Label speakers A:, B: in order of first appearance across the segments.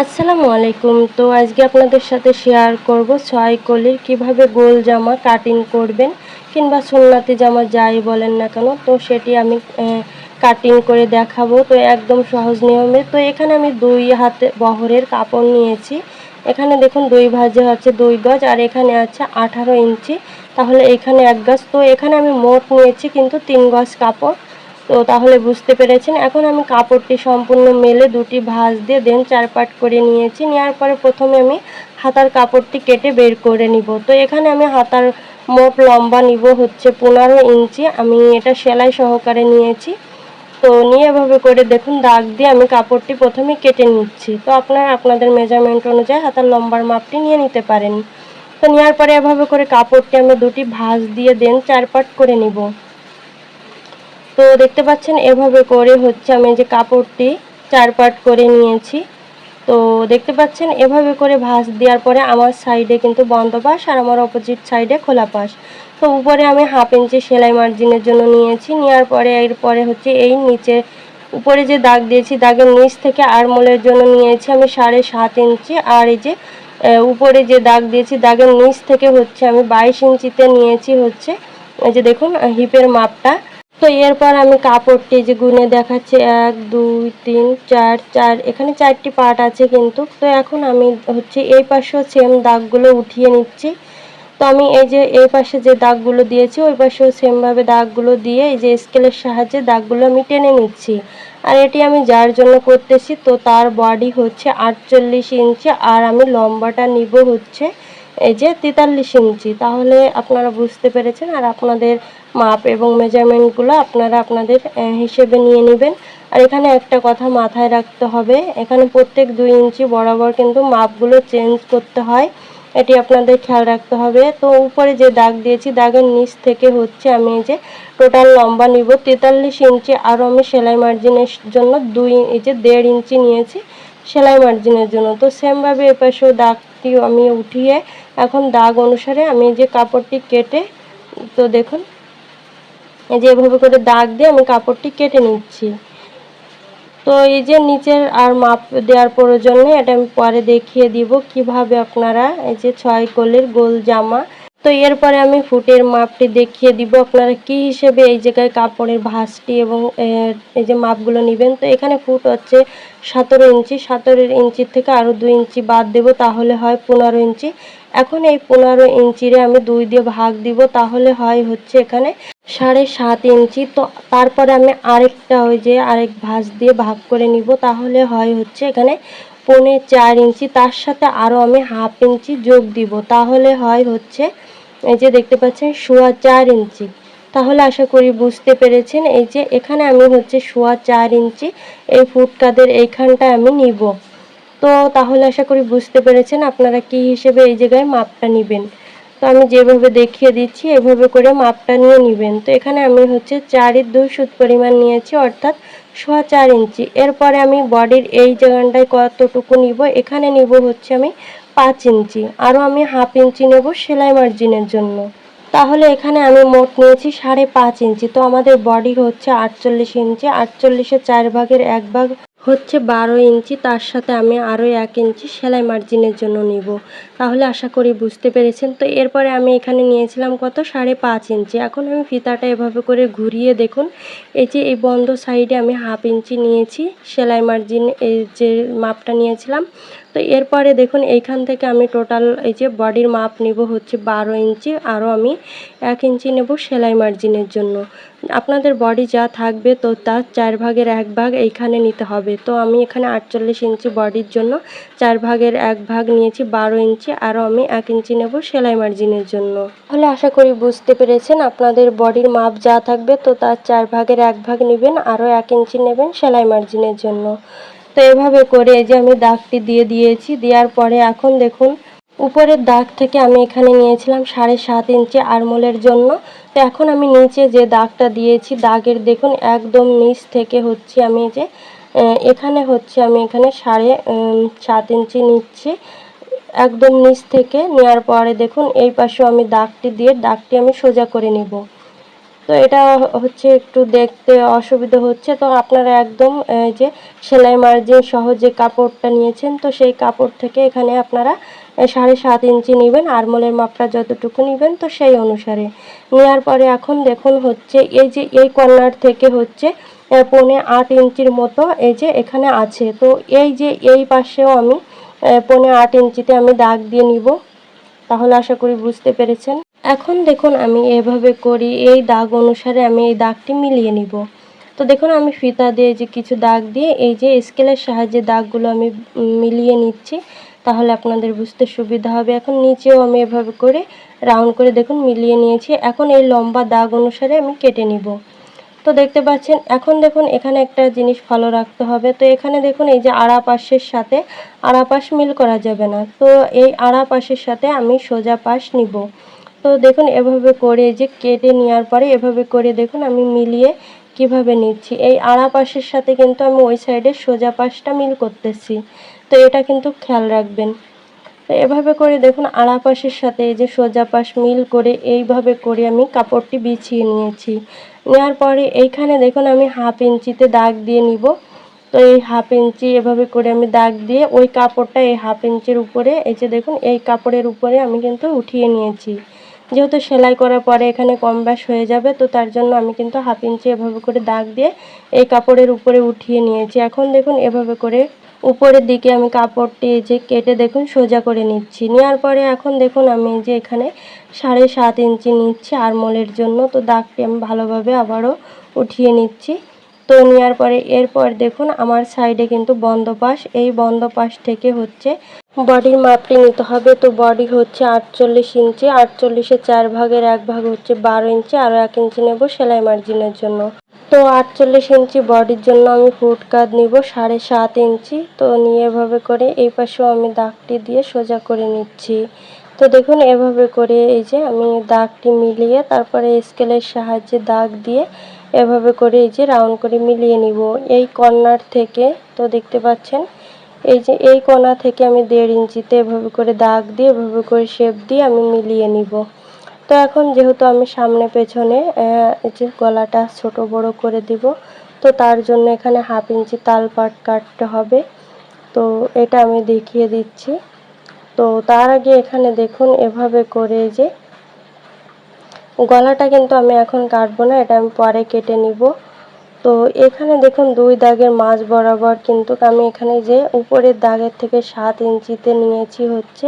A: আসসালামু আলাইকুম। তো আজকে আপনাদের সাথে শেয়ার করব ছয় কলির কীভাবে গোল জামা কাটিং করবেন কিংবা সুন্নাতি জামা যাই বলেন না কেন, তো সেটি আমি কাটিং করে দেখাবো। তো একদম সহজ নিয়মে, তো এখানে আমি দুই হাতে বহরের কাপড় নিয়েছি। এখানে দেখুন দুই ভাজে হচ্ছে দুই গজ আর এখানে আছে আঠারো ইঞ্চি। তাহলে এখানে এক গজ, তো এখানে আমি মোট নিয়েছি কিন্তু তিন গজ কাপড়। তো তাহলে বুঝতে পেরেছেন। এখন আমি কাপড়টি সম্পূর্ণ মেলে দুটি ভাঁজ দিয়ে দেন চার পাট করে নিয়েছি। নেওয়ার পরে প্রথমে আমি হাতার কাপড়টি কেটে বের করে নিব। তো এখানে আমি হাতার মোট লম্বা নিব হচ্ছে পনেরো ইঞ্চি। আমি এটা সেলাই সহকারে নিয়েছি। তো নিয়ে এভাবে করে দেখুন, দাগ দিয়ে আমি কাপড়টি প্রথমে কেটে নিচ্ছি। তো আপনারা আপনাদের মেজারমেন্ট অনুযায়ী হাতার লম্বার মাপটি নিয়ে নিতে পারেন। তো নেওয়ার পরে এভাবে করে কাপড়টি আমি দুটি ভাঁজ দিয়ে দেন চার পাট করে নিব। তো দেখতে পাচ্ছেন, এভাবে করে হচ্ছে আমি যে কাপড়টি চার পাট করে নিয়েছি। তো দেখতে পাচ্ছেন, এভাবে করে ভাঁজ দেওয়ার পরে আমার সাইডে কিন্তু বন্ধ পাশ আর আমার অপোজিট সাইডে খোলা পাশ। তো উপরে আমি হাফ ইঞ্চি সেলাই মার্জিনের জন্য নিয়েছি। নেওয়ার পরে, এরপরে হচ্ছে এই নিচে, উপরে যে দাগ দিয়েছি, দাগের নিচ থেকে আরমোলের জন্য নিয়েছি আমি সাড়ে সাত ইঞ্চি। আর এই যে উপরে যে দাগ দিয়েছি, দাগের নিচ থেকে হচ্ছে আমি বাইশ ইঞ্চিতে নিয়েছি হচ্ছে, এই যে দেখুন, হিপের মাপটা। তো এরপর আমি কাপড়টি যে গুনে দেখাচ্ছি, এক, দুই, তিন, চার চার, এখানে চারটি পার্ট আছে কিন্তু। তো এখন আমি হচ্ছে এই পাশেও সেম দাগগুলো উঠিয়ে নিচ্ছি। তো আমি এই যে এই পাশে যে দাগগুলো দিয়েছি, ওই পাশেও সেমভাবে দাগগুলো দিয়ে এই যে স্কেলের সাহায্যে দাগগুলো আমি টেনে নিচ্ছি। আর এটি আমি যার জন্য করতেছি, তো তার বডি হচ্ছে আটচল্লিশ ইঞ্চি, আর আমি লম্বাটা নিব হচ্ছে এই যে তেতাল্লিশ ইঞ্চি। তাহলে আপনারা বুঝতে পেরেছেন, আর আপনাদের মাপ এবং মেজারমেন্টগুলো আপনারা আপনাদের হিসেবে নিয়ে নেবেন। আর এখানে একটা কথা মাথায় রাখতে হবে, এখানে প্রত্যেক দুই ইঞ্চি বরাবর কিন্তু মাপগুলো চেঞ্জ করতে হয়। এটি আপনাদের খেয়াল রাখতে হবে। তো উপরে যে দাগ দিয়েছি, দাগের নিচ থেকে হচ্ছে আমি এই যে টোটাল লম্বা নিব। তেতাল্লিশ ইঞ্চি আরও আমি সেলাই মার্জিনের জন্য দুই, এই যে দেড় ইঞ্চি নিয়েছি সেলাই মার্জিনের জন্য। তো সেমভাবে এপাশেও দাগটি আমি উঠিয়ে, এখন দাগ অনুসারে আমি যে কাপড়টি কেটে, তো দেখুন এই যে এভাবে করে দাগ দিয়ে আমি কাপড়টি কেটে নিচ্ছি। তো এই যে নিচের আর মাপ দেওয়ার প্রয়োজন নেই এটা আমি পরে দেখিয়ে দিব কীভাবে আপনারা এই যে ছয় কলের গোল জামা। তো এরপরে আমি ফুটের মাপটি দেখিয়ে দিব আপনারা কি হিসেবে এই জায়গায় কাপড়ের ভাঁজটি এবং এই যে মাপগুলো নেবেন। তো এখানে ফুট হচ্ছে সতেরো ইঞ্চি, সতেরো ইঞ্চির থেকে আরও দুই ইঞ্চি বাদ দেব তাহলে হয় পনেরো ইঞ্চি। এখন এই পনেরো ইঞ্চিরে আমি দুই দিয়ে ভাগ দিব তাহলে হয় হচ্ছে এখানে সাড়ে সাত ইঞ্চি। তো তারপরে আমি আরেকটা ওই যে আরেক ভাঁজ দিয়ে ভাগ করে নিব। তাহলে হয় হচ্ছে এখানে পৌনে চার ইঞ্চি। তার সাথে আরও আমি হাফ ইঞ্চি যোগ দিব। তাহলে হয় হচ্ছে এই যে দেখতে পাচ্ছেন সোয়া চার ইঞ্চি। তাহলে আশা করি বুঝতে পেরেছেন। এই যে এখানে আমি হচ্ছে সোয়া চার ইঞ্চি, এই ফুটকাদের এইখানটা আমি নিব। তো তাহলে আশা করি বুঝতে পেরেছেন। আপনারা কি হিসেবে এই জায়গায় মাপটা নেবেন? তো আমি যেভাবে দেখিয়ে দিচ্ছি, এভাবে করে মাপটা নিয়ে নেবেন। তো এখানে আমি হচ্ছে চারের দুই সুত পরিমাণ নিয়েছি, অর্থাৎ সোয়া চার ইঞ্চি। এরপরে আমি বডির এই জায়গাটায় কতটুকু নিব, এখানে নিব হচ্ছে আমি পাঁচ ইঞ্চি। আরও আমি হাফ ইঞ্চি নেব সেলাই মার্জিনের জন্য। তাহলে এখানে আমি মোট নিয়েছি সাড়ে পাঁচ ইঞ্চি। তো আমাদের বডি হচ্ছে আটচল্লিশ ইঞ্চি আটচল্লিশের চার ভাগের এক ভাগ হচ্ছে বারো ইঞ্চি, তার সাথে আমি আরও এক ইঞ্চি সেলাই মার্জিনের জন্য নিব। তাহলে আশা করি বুঝতে পেরেছেন। তো এরপরে আমি এখানে নিয়েছিলাম কত? সাড়ে পাঁচ ইঞ্চি। এখন আমি ফিতাটা এভাবে করে ঘুরিয়ে দেখুন। এই যে এই বন্ধ সাইডে আমি হাফ ইঞ্চি নিয়েছি সেলাই মার্জিন এই যে মাপটা নিয়েছিলাম। তো এরপরে দেখুন, এইখান থেকে আমি টোটাল এই যে বডির মাপ নেব হচ্ছে বারো ইঞ্চি আরও আমি এক ইঞ্চি নেব সেলাই মার্জিনের জন্য। আপনাদের বডি যা থাকবে তো তার চার ভাগের এক ভাগ এইখানে নিতে হবে। তো আমি এখানে আটচল্লিশ ইঞ্চি বডির জন্য চার ভাগের এক ভাগ নিয়েছি বারো ইঞ্চি আরও আমি এক ইঞ্চি নেব সেলাই মার্জিনের জন্য। তাহলে আশা করি বুঝতে পেরেছেন, আপনাদের বডির মাপ যা থাকবে তো তার চার ভাগের এক ভাগ নেবেন আরও এক ইঞ্চি নেবেন সেলাই মার্জিনের জন্য। তো এভাবে করে যে আমি দাগটি দিয়ে দিয়েছি, দেওয়ার পরে এখন দেখুন, উপরের দাগ থেকে আমি এখানে নিয়েছিলাম সাড়ে সাত ইঞ্চি আরমোলের জন্য। তো এখন আমি নিচে যে দাগটা দিয়েছি, দাগের দেখুন একদম নিচ থেকে হচ্ছে আমি যে এখানে হচ্ছে আমি এখানে সাড়ে সাত ইঞ্চি নিচ্ছি। একদম নিচ থেকে নেওয়ার পরে দেখুন, এই পাশেও আমি দাগটি দিয়ে, দাগটি আমি সোজা করে নেব। তো এটা হচ্ছে একটু দেখতে অসুবিধা হচ্ছে। তো আপনারা একদম যে সেলাই মার্জিন সহ যে কাপড়টা নিয়েছেন, তো সেই কাপড় থেকে এখানে আপনারা সাড়ে সাত ইঞ্চি নেবেন, আরমোলের মাপটা যতটুকু নেবেন, তো সেই অনুসারে। নেওয়ার পরে এখন দেখুন হচ্ছে, এই যে এই কর্নার থেকে হচ্ছে পৌনে আট ইঞ্চির মতো এই যে এখানে আছে। তো এই যে এই পাশেও আমি পৌনে আট ইঞ্চিতে আমি দাগ দিয়ে নিব। তাহলে আশা করি বুঝতে পেরেছেন। এখন দেখুন আমি এভাবে করি, এই দাগ অনুসারে আমি এই দাগটি মিলিয়ে নিব। তো দেখুন আমি ফিতা দিয়ে যে কিছু দাগ দিয়ে এই যে স্কেলের সাহায্যে দাগগুলো আমি মিলিয়ে নিচ্ছি, তাহলে আপনাদের বুঝতে সুবিধা হবে। এখন নিচেও আমি এভাবে করে রাউন্ড করে দেখুন মিলিয়ে নিয়েছি। এখন এই লম্বা দাগ অনুসারে আমি কেটে নিব। তো দেখতে পাচ্ছেন, এখন দেখুন এখানে একটা জিনিস ফলো রাখতে হবে। তো এখানে দেখুন এই যে আড়া পাশের সাথে আড়া পাশ মিল করা যাবে না। তো এই আড়া পাশের সাথে আমি সোজা পাশ নিব। তো দেখুন, এভাবে করে যে কেটে নেওয়ার পরে এভাবে করে দেখুন, আমি মিলিয়ে কীভাবে নিচ্ছি। এই আড়া পাশের সাথে কিন্তু আমি ওই সাইডে সোজা পাশটা মিল করতেছি। তো এটা কিন্তু খেয়াল রাখবেন। তো এভাবে করে দেখুন আড়া পাশের সাথে এই যে সোজা পাশ মিল করে এইভাবে করে আমি কাপড়টি বিছিয়ে নিয়েছি। নেওয়ার পরে এইখানে দেখুন, আমি হাফ ইঞ্চিতে দাগ দিয়ে নিব। তো এই হাফ ইঞ্চি এভাবে করে আমি দাগ দিয়ে ওই কাপড়টা এই হাফ ইঞ্চির উপরে, এই যে দেখুন, এই কাপড়ের উপরে আমি কিন্তু উঠিয়ে নিয়েছি। যেহেতু সেলাই করার পরে এখানে কম ব্যাস হয়ে যাবে, তো তার জন্য আমি কিন্তু হাফ ইঞ্চি এভাবে করে দাগ দিয়ে এই কাপড়ের উপরে উঠিয়ে নিয়েছি। এখন দেখুন এভাবে করে উপরের দিকে আমি কাপড়টি যে কেটে দেখুন সোজা করে নিচ্ছি। নেওয়ার পরে এখন দেখুন আমি যে এখানে সাড়ে সাত ইঞ্চি নিচ্ছি আরমোলের জন্য, তো দাগটি আমি ভালোভাবে আবারও উঠিয়ে নিচ্ছি। তো নেওয়ার পরে এরপর দেখুন আমার সাইডে কিন্তু বন্ধ পাশ এই বন্ধ পাশ থেকে হচ্ছে বডির মাপটি নিতে হবে। তো বডি হচ্ছে আটচল্লিশ ইঞ্চি আটচল্লিশের চার ভাগের এক ভাগ হচ্ছে বারো ইঞ্চি, আরও এক ইঞ্চি নেব সেলাই মার্জিনের জন্য। তো আটচল্লিশ ইঞ্চি বডির জন্য আমি ফুট কাট নিব সাড়ে সাত ইঞ্চি। তো নিয়ে এভাবে করে এই পাশেও আমি দাগটি দিয়ে সোজা করে নিচ্ছি। তো দেখুন, এভাবে করে এই যে আমি দাগটি মিলিয়ে তারপরে স্কেলের সাহায্যে দাগ দিয়ে এভাবে করে এই যে রাউন্ড করে মিলিয়ে নিব। এই কর্নার থেকে তো দেখতে পাচ্ছেন, এই যে এই কোণা থেকে আমি দেড় ইঞ্চিতে এভাবে করে দাগ দিয়ে, এভাবে করে শেপ দিয়ে আমি মিলিয়ে নিব। তো এখন যেহেতু আমি সামনে পেছনে যে গলাটা ছোট বড় করে দিব, তো তার জন্য এখানে হাফ ইঞ্চি তাল পাট কাটতে হবে। তো এটা আমি দেখিয়ে দিচ্ছি। তো তার আগে এখানে দেখুন এভাবে করে যে গলাটা কিন্তু আমি এখন কাটবো না, এটা আমি পরে কেটে নিব। তো এখানে দেখুন দুই দাগের মাঝ বরাবর কিন্তু আমি এখানে যে উপরের দাগের থেকে সাত ইঞ্চিতে নিয়েছি হচ্ছে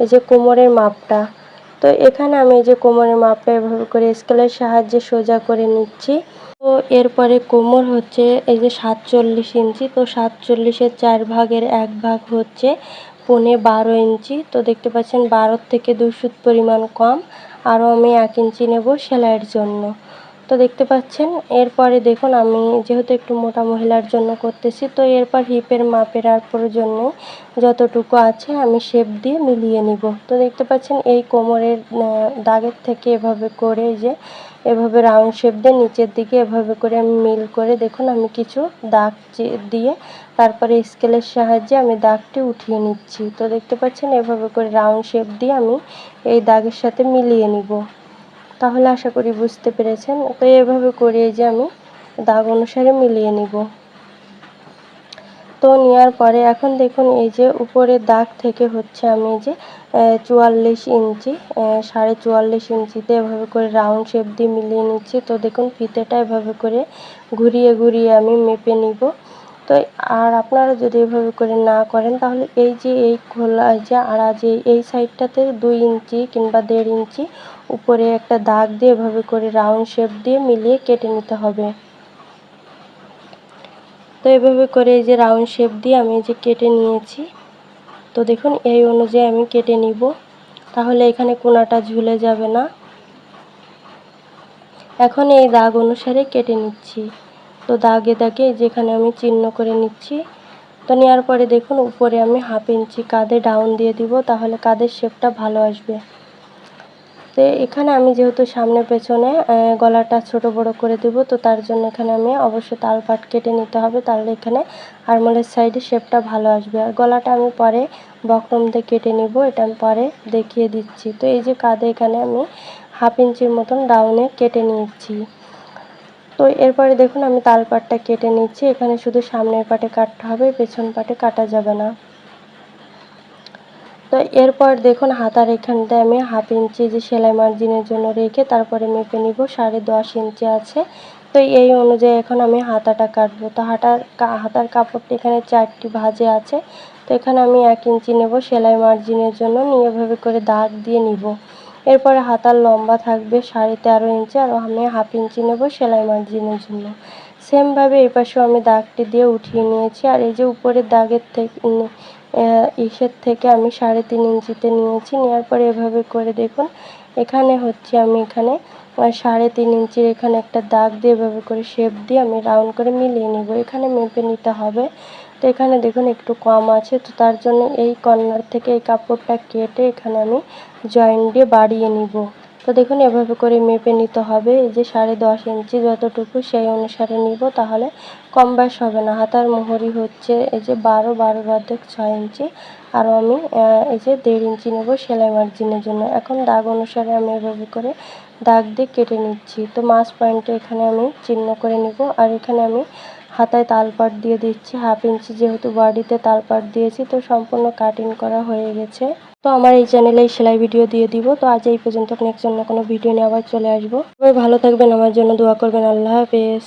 A: এই যে কোমরের মাপটা। তো এখানে আমি এই যে কোমরের মাপটা এভাবে করে স্কেলের সাহায্যে সোজা করে নিচ্ছি। তো এরপরে কোমর হচ্ছে এই যে সাতচল্লিশ ইঞ্চি, তো সাতচল্লিশের চার ভাগের এক ভাগ হচ্ছে পৌনে বারো ইঞ্চি। তো দেখতে পাচ্ছেন বারোর থেকে সুত পরিমাণ কম। আরও আমি এক ইঞ্চি নেব সেলাইয়ের জন্য। তো দেখতে পাচ্ছেন, এরপরে দেখুন আমি যেহেতু একটু মোটা মহিলার জন্য করতেছি, তো এরপর হিপের মাপের আর নেই যতটুকু আছে আমি শেপ দিয়ে মিলিয়ে নিব। তো দেখতে পাচ্ছেন এই কোমরের দাগের থেকে এভাবে করে যে, এভাবে রাউন্ড শেপ দিয়ে নিচের দিকে এভাবে করে আমি মিল করে দেখুন আমি কিছু দাগ দিয়ে তারপরে স্কেলের সাহায্যে আমি দাগটি উঠিয়ে নিচ্ছি। তো দেখতে পাচ্ছেন এভাবে করে রাউন্ড শেপ দিয়ে আমি এই দাগের সাথে মিলিয়ে নিব। তাহলে আশা করি বুঝতে পেরেছেন। তো এভাবে করে এই যে আমি দাগ অনুসারে মিলিয়ে নিব। তো নেওয়ার পরে এখন দেখুন এই যে উপরের দাগ থেকে হচ্ছে আমি এই যে চুয়াল্লিশ ইঞ্চি সাড়ে চুয়াল্লিশ ইঞ্চিতে এভাবে করে রাউন্ড শেপ দিয়ে মিলিয়ে নিচ্ছি। তো দেখুন ফিতেটা এভাবে করে ঘুরিয়ে ঘুরিয়ে আমি মেপে নিব। তো আর আপনারা যদি এভাবে করে না করেন, তাহলে এই যে এই খোলা যে আড়া যে এই সাইডটাতে দুই ইঞ্চি কিংবা দেড় ইঞ্চি উপরে একটা দাগ দিয়ে এভাবে করে রাউন্ড শেপ দিয়ে মিলিয়ে কেটে নিতে হবে। তো এভাবে করে এই যে রাউন্ড শেপ দিয়ে আমি যে কেটে নিয়েছি। তো দেখুন, এই অনুযায়ী আমি কেটে নিব। তাহলে এখানে কোনাটা ঝুলে যাবে না। এখন এই দাগ অনুসারে কেটে নিচ্ছি। তো দাগে দাগে যেখানে আমি চিহ্ন করে নিচ্ছি। তো নেওয়ার পরে দেখুন, উপরে আমি হাফ ইঞ্চি কাঁধে ডাউন দিয়ে দিব, তাহলে কাঁধের শেপটা ভালো আসবে। তো এখানে আমি যেহেতু সামনে পেছনে গলাটা ছোট বড় করে দেব, তো তার জন্য এখানে আমি অবশ্যই তাল পাট কেটে নিতে হবে, তাহলে এখানে আরমোলের সাইডে শেপটা ভালো আসবে। আর গলাটা আমি পরে বক্রম দিয়ে কেটে নিব, এটা আমি পরে দেখিয়ে দিচ্ছি। তো এই যে কাঁধে এখানে আমি হাফ ইঞ্চির মতন ডাউনে কেটে নিয়েছি। তো এরপরে দেখুন, আমি তালপাটটা কেটে নিচ্ছি। এখানে শুধু সামনের পাটে কাটতে হবে, পেছন পাটে কাটা যাবে না। তো এরপর দেখুন, হাতার এখানটায় আমি হাফ ইঞ্চি যে সেলাই মার্জিনের জন্য রেখে তারপরে মেপে নিব, সাড়ে দশ ইঞ্চি আছে। তো এই অনুযায়ী এখন আমি হাতাটা কাটবো। তো হাতার হাতার কাপড়টা এখানে চারটি ভাজে আছে। তো এখানে আমি এক ইঞ্চি নেব সেলাই মার্জিনের জন্য, নিয়ে এভাবে করে দাগ দিয়ে নিব। এরপরে হাতার লম্বা থাকবে সাড়ে তেরো ইঞ্চি আর আমি হাফ ইঞ্চি নেব সেলাই মার্জিনের জন্য। সেমভাবে এই পাশেও আমি দাগটি দিয়ে উঠিয়ে নিয়েছি আর এই যে উপরের দাগের থেকে ইসের থেকে আমি সাড়ে তিন ইঞ্চিতে নিয়েছি। নেওয়ার পরে এভাবে করে দেখুন, এখানে হচ্ছে আমি এখানে সাড়ে তিন ইঞ্চির এখানে একটা দাগ দিয়ে এভাবে করে শেপ দিয়ে আমি রাউন্ড করে মিলিয়ে নিব। এখানে মেপে নিতে হবে। তো এখানে দেখুন একটু কম আছে। তো তার জন্য এই কর্নার থেকে এই কাপড়টা কেটে এখানে আমি জয়েন্ট দিয়ে বাড়িয়ে নিব। তো দেখুন এভাবে করে মেপে নিতে হবে। এই যে সাড়ে দশ ইঞ্চি যতটুকু সেই অনুসারে নিব, তাহলে কম বেশ হবে না। হাতার মোহরি হচ্ছে এই যে বারো বারো অর্ধেক ছয় ইঞ্চি। আরও আমি এই যে দেড় ইঞ্চি নেব সেলাই মার্জিনের জন্য। এখন দাগ অনুসারে আমি এভাবে করে দাগ দিয়ে কেটে নিচ্ছি। তো মাছ পয়েন্টে এখানে আমি চিহ্ন করে নিব। আর এখানে আমি হাতায় তালপাট দিয়ে দিচ্ছি, হাফ ইঞ্চি যেহেতু বাড়িতে তালপাট দিয়েছি, তো সম্পূর্ণ কাটিং করা হয়ে গেছে। তো আমার এই চ্যানেলে সেলাই ভিডিও দিয়ে দিব। তো আজ এই পর্যন্ত নেক্সট অন্য কোনো ভিডিও নিয়ে আবার চলে আসব। সবাই ভালো থাকবেন, আমার জন্য দোয়া করবেন। আল্লাহ হাফেজ।